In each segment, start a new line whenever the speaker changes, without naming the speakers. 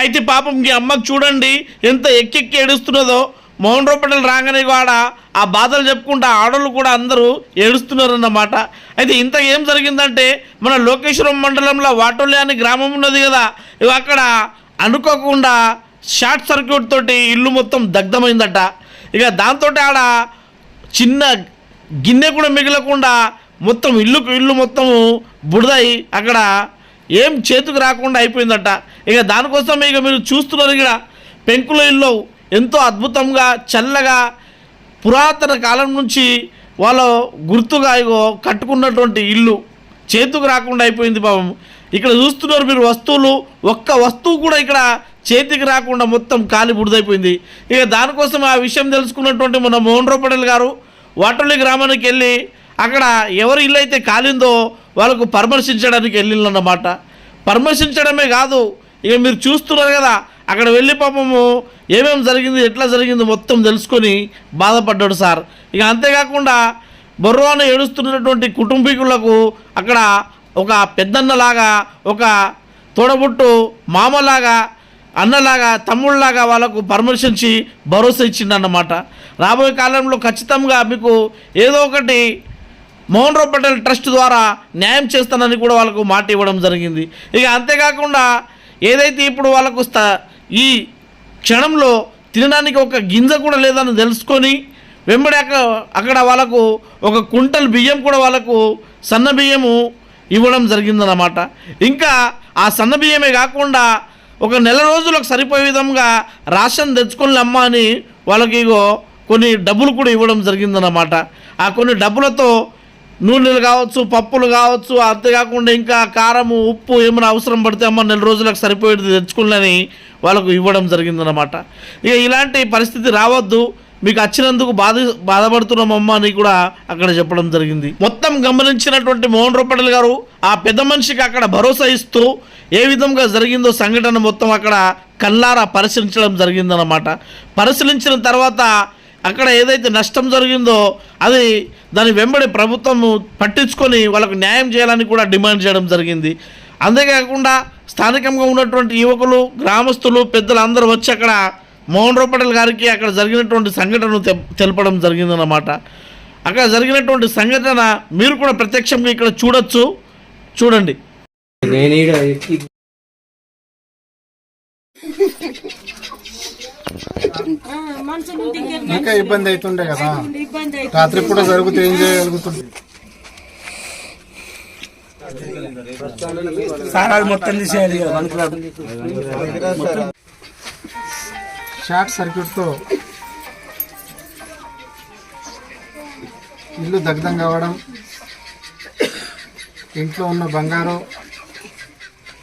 అయితే పాపం ఈ అమ్మకు చూడండి ఎంత ఎక్కెక్కి ఏడుస్తున్నదో. మోహన్ రూపటలు రాగానే కూడా ఆ బాధలు చెప్పుకుంటా ఆడోళ్ళు కూడా అందరూ ఏడుస్తున్నారన్నమాట. అయితే ఇంత ఏం జరిగిందంటే మన లోకేశ్వరం మండలంలో వాటోలే అనే గ్రామం ఉన్నది కదా. ఇవి అక్కడ అనుకోకుండా షార్ట్ సర్క్యూట్ తోటి ఇల్లు మొత్తం దగ్ధమైందట. ఇక దాంతో ఆడ చిన్న గిన్నె కూడా మిగలకుండా మొత్తం ఇల్లుకు ఇల్లు మొత్తము బుడదై అక్కడ ఏం చేతికి రాకుండా అయిపోయిందట. ఇక దానికోసం ఇక మీరు చూస్తున్నారు ఇక్కడ పెంకుల ఇల్లు ఎంతో అద్భుతంగా చల్లగా పురాతన కాలం నుంచి వాళ్ళ గుర్తుగా ఇగో కట్టుకున్నటువంటి ఇల్లు. చేతికి రాకుండా అయిపోయింది పాపం. ఇక్కడ చూస్తున్నారు మీరు వస్తువులు. ఒక్క వస్తువు కూడా ఇక్కడ చేతికి రాకుండా మొత్తం కాలి బుడిదైపోయింది. ఇక దానికోసం ఆ విషయం తెలుసుకున్నటువంటి మన మోహన్ రావు పటేల్ గారు వాటోలి గ్రామానికి వెళ్ళి అక్కడ ఎవరి ఇల్లు అయితే కాలిందో వాళ్ళకు పరామర్శించడానికి వెళ్ళిందన్నమాట. పరామర్శించడమే కాదు ఇక మీరు చూస్తున్నారు కదా అక్కడ వెళ్ళి పాపము ఏమేమి జరిగింది ఎట్లా జరిగింది మొత్తం తెలుసుకొని బాధపడ్డాడు సార్. ఇక అంతేకాకుండా బొర్రోన ఏడుస్తున్నటువంటి కుటుంబీకులకు అక్కడ ఒక పెద్దన్నలాగా ఒక తోడబుట్టు మామలాగా అన్నలాగా తమ్ముళ్ళలాగా వాళ్ళకు పరామర్శించి భరోసా ఇచ్చిందన్నమాట రాబోయే కాలంలో ఖచ్చితంగా మీకు ఏదో ఒకటి మోహన్ రావు పటేల్ ట్రస్ట్ ద్వారా న్యాయం చేస్తానని కూడా వాళ్ళకు మాట ఇవ్వడం జరిగింది. ఇక అంతేకాకుండా ఏదైతే ఇప్పుడు వాళ్ళకు ఈ క్షణంలో తినడానికి ఒక గింజ కూడా లేదని తెలుసుకొని వెంబడి అక్కడ అక్కడ వాళ్ళకు ఒక కుంటల్ బియ్యం కూడా వాళ్ళకు సన్న బియ్యము ఇవ్వడం జరిగిందన్నమాట. ఇంకా ఆ సన్న బియ్యమే కాకుండా ఒక నెల రోజులకు సరిపోయే విధంగా రాషన్ తెచ్చుకొని అమ్మ అని వాళ్ళకి కొన్ని డబ్బులు కూడా ఇవ్వడం జరిగిందన్నమాట. ఆ కొన్ని డబ్బులతో నూనెలు కావచ్చు పప్పులు కావచ్చు అంతేకాకుండా ఇంకా కారము ఉప్పు ఏమైనా అవసరం పడితే అమ్మ నెల రోజులకు సరిపోయేది తెచ్చుకున్నని వాళ్ళకు ఇవ్వడం జరిగిందనమాట ఇక ఇలాంటి పరిస్థితి రావద్దు. మీకు వచ్చినందుకు బాధ బాధపడుతున్నామమ్మ అని కూడా అక్కడ చెప్పడం జరిగింది. మొత్తం గమనించినటువంటి మోహన్ రూపటల్ గారు ఆ పెద్ద మనిషికి అక్కడ భరోసా ఇస్తూ ఏ విధంగా జరిగిందో సంఘటన మొత్తం అక్కడ కల్లారా పరిశీలించడం జరిగిందనమాట పరిశీలించిన తర్వాత అక్కడ ఏదైతే నష్టం జరిగిందో అది దాని వెంబడి ప్రభుత్వం పట్టించుకొని వాళ్ళకు న్యాయం చేయాలని కూడా డిమాండ్ చేయడం జరిగింది. అంతేకాకుండా స్థానికంగా ఉన్నటువంటి యువకులు గ్రామస్తులు పెద్దలు అందరూ వచ్చి అక్కడ మోహన్ రూపటల్ గారికి అక్కడ జరిగినటువంటి సంఘటనను తె- తెలపడం జరిగిందన్నమాట. అక్కడ జరిగినటువంటి సంఘటన మీరు కూడా ప్రత్యక్షంగా ఇక్కడ చూడొచ్చు. చూడండి.
నేను
ఇంకేం
ఇబ్బంది అవుతుండే కదా. రాత్రి పూట జరిగితే ఏం చేయగలుగుతుంది షార్ట్ సర్క్యూట్తో ఇల్లు దగ్ధం కావడం ఇంట్లో ఉన్న బంగారు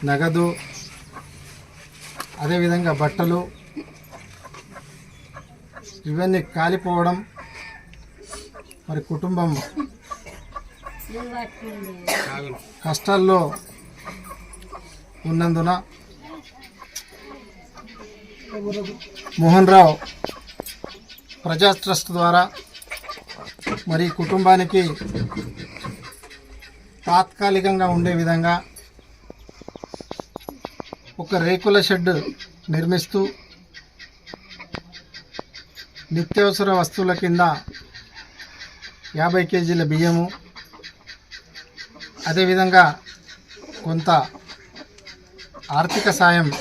నగదు అదేవిధంగా బట్టలు ఇవన్నీ కాలిపోవడం మరి కుటుంబం కష్టాల్లో ఉన్నందున మోహన్ రావు ప్రజా ట్రస్ట్ ద్వారా మరి కుటుంబానికి తాత్కాలికంగా ఉండే విధంగా ఒక రేకుల షెడ్ నిర్మిస్తూ నిత్యావసర వస్తువుల కింద యాభై కేజీల బియ్యము అదేవిధంగా కొంత ఆర్థిక సాయం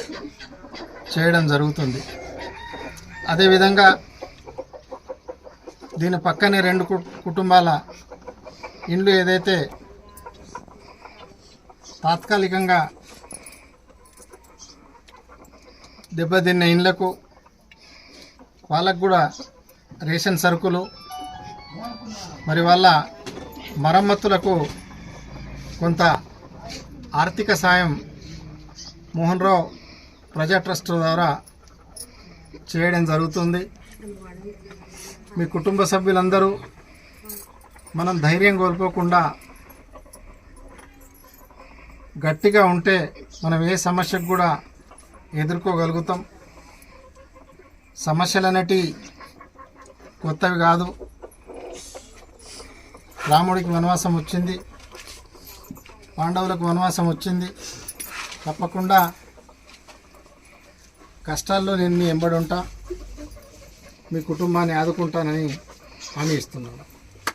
చేయడం జరుగుతుంది. అదేవిధంగా దీని పక్కనే రెండు కు- కుటుంబాల ఇండ్లు ఏదైతే తాత్కాలికంగా దెబ్బతిన్న ఇండ్లకు వాళ్ళకు కూడా రేషన్ సరుకులు మరి వాళ్ళ మరమ్మతులకు కొంత ఆర్థిక సాయం మోహన్ రావు ప్రజా ట్రస్ట్ ద్వారా చేయడం జరుగుతుంది. మీ కుటుంబ సభ్యులందరూ మనం ధైర్యం కోల్పోకుండా గట్టిగా ఉంటే మనం ఏ సమస్యకు కూడా ఎదుర్కోగలుగుతాం. సమస్యలు అనేటి కొత్తవి కాదు. రాముడికి వనవాసం వచ్చింది. పాండవులకు వనవాసం వచ్చింది. తప్పకుండా కష్టాల్లో నేను మీ ఎంబడి ఉంటా. మీ కుటుంబాన్ని ఆదుకుంటానని హామీ ఇస్తున్నాను.